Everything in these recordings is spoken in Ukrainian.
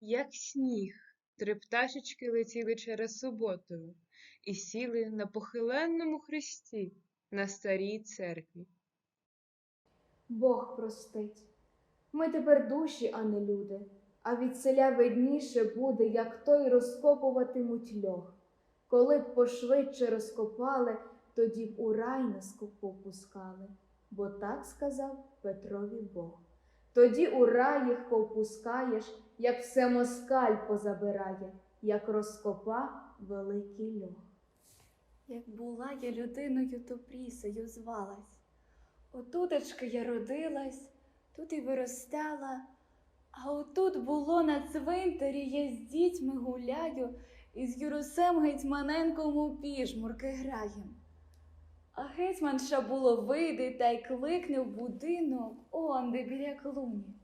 Як сніг, три пташечки летіли через суботу і сіли на похиленному хресті на старій церкві. Бог простить. Ми тепер душі, а не люди, а від селя видніше буде, як той розкопуватимуть льох. Коли б пошвидше розкопали, тоді б у рай нас попускали, бо так сказав Петрові Бог. Тоді у рай їх повпускаєш, як все москаль позабирає, як розкопа великий льох. Як була я людиною, то прісою звалась. Отутечки я родилась, тут і виростала, а отут було на цвинтарі, я з дітьми гуляю, і з Юрусем Гетьманенком у піжмурки граєм. А гетьманша було вийде та й кликне в будинок, онде біля клуні.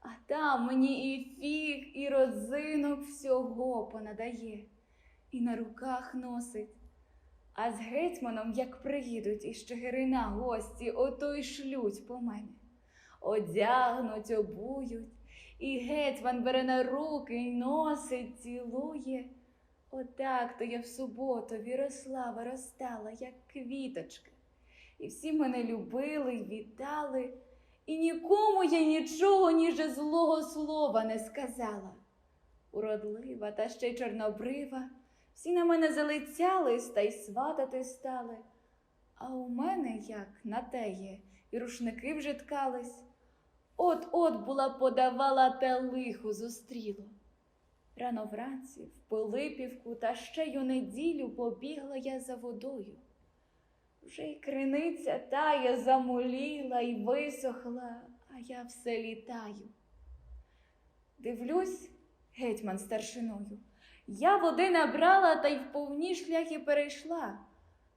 А там мені і фіг, і родзинок всього понадає, і на руках носить. А з гетьманом, як приїдуть із Чигирина гості, ото й шлють по мене. Одягнуть, обують, і гетьман бере на руки й носить, цілує. Отак то я в суботу віросла, виростала, як квіточка. І всі мене любили й вітали, і нікому я нічого, ніже злого слова не сказала. Уродлива та ще й чорнобрива. Всі на мене залицялись та й сватати стали. А у мене, як на теє, і рушники вже ткались. От-от була подавала та лихо зустріло. Рано вранці, в Пилипівку та ще й у неділю побігла я за водою. Вже й криниця тая замоліла й висохла, а я все літаю. Дивлюсь, гетьман старшиною. Я води набрала та й в повні шляхи перейшла,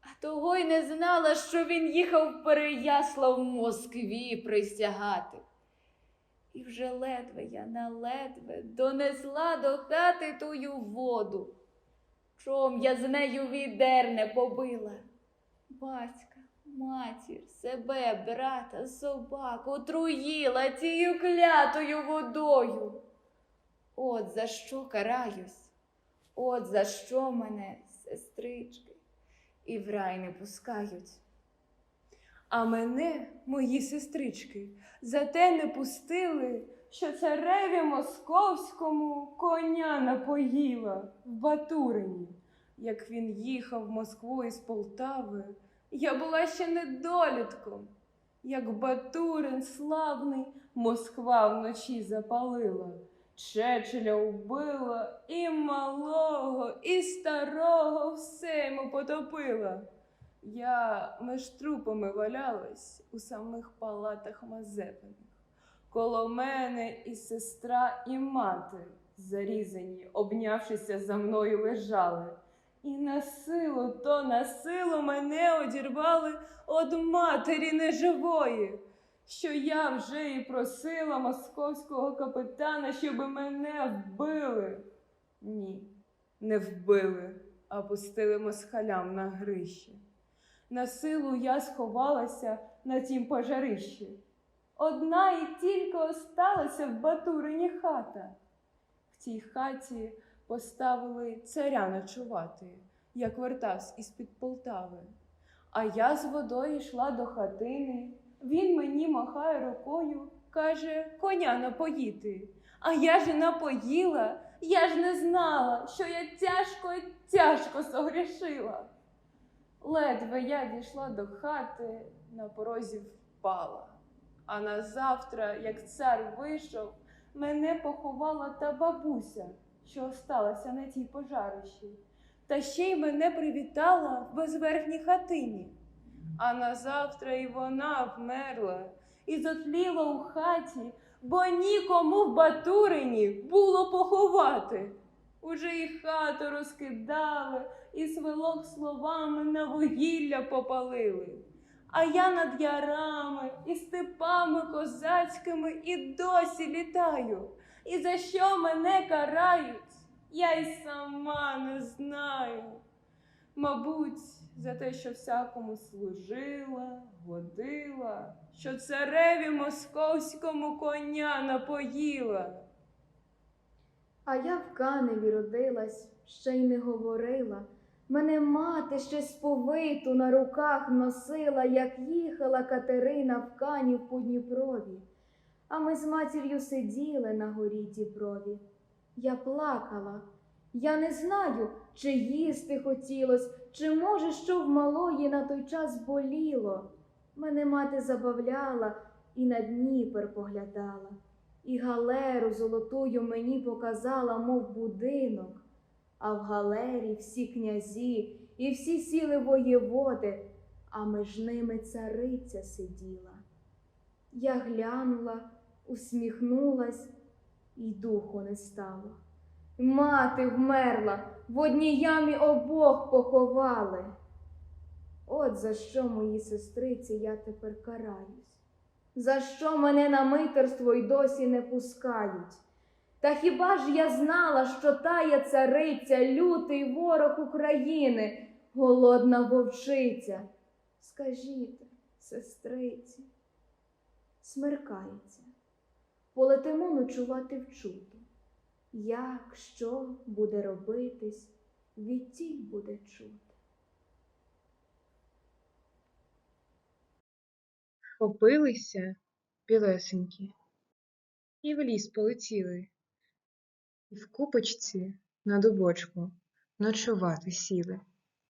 а того й не знала, що він їхав в Переяслав в Москві присягати. І вже ледве я на ледве донесла до хати тую воду. Чом я з нею відер не побила. Батька, матір, себе, брата, собак отруїла тією клятою водою. От за що караюсь, от за що мене, сестрички, і в рай не пускають. А мене, мої сестрички, за те не пустили, що цареві московському коня напоїла в Батурині. Як він їхав в Москву із Полтави, я була ще недолітком. Як Батурин славний, Москва вночі запалила, Чечеля убила, і малого, і старого все йому потопила. Я меж трупами валялась у самих палатах Мазепиних. Коло мене і сестра, і мати, зарізані, обнявшися за мною, лежали. І на силу, то на силу мене одірвали од матері неживої, що я вже і просила московського капитана, щоб мене вбили. Ні, не вбили, а пустили москалям на грищі. На силу я сховалася на тім пожарищі. Одна і тільки осталася в Батурині хата. В тій хаті поставили царя ночувати, як вертався із-під Полтави. А я з водою йшла до хатини. Він мені махає рукою, каже, коня напоїти. А я ж напоїла, я ж не знала, що я тяжко, тяжко согрішила. Ледве я дійшла до хати, на порозі впала. А на завтра, як цар вийшов, мене поховала та бабуся, що осталася на тій пожарищі, та ще й мене привітала в безверхній хатині. А на завтра і вона вмерла і затліла у хаті, бо нікому в Батурині було поховати. Уже і хату розкидали, і свилок словами на вугілля попалили. А я над ярами і степами козацькими і досі літаю. І за що мене карають, я й сама не знаю. Мабуть, за те, що всякому служила, годила, що цареві московському коня напоїла. А я в Каневі родилась, ще й не говорила. Мене мати ще сповиту на руках носила, як їхала Катерина в Канів по Дніпрові. А ми з матір'ю сиділи на горі Діброві. Я плакала. Я не знаю, чи їсти хотілось, чи може, що в малої на той час боліло. Мене мати забавляла і на Дніпер поглядала, і галеру золотую мені показала, мов будинок. А в галері всі князі і всі сіли воєводи, а між ними цариця сиділа. Я глянула, усміхнулась, і духу не стало. Мати вмерла, в одній ямі обох поховали. От за що, мої сестриці, я тепер караюсь. За що мене на митерство й досі не пускають? Та хіба ж я знала, що тая цариця, лютий ворог України, голодна вовчиця? Скажіть, сестриці, смеркається, полетимо ночувати в чуту. Як, що буде робитись, відтіль буде чути. Хопилися білесенькі, і в ліс полетіли, і в купочці на дубочку ночувати сіли.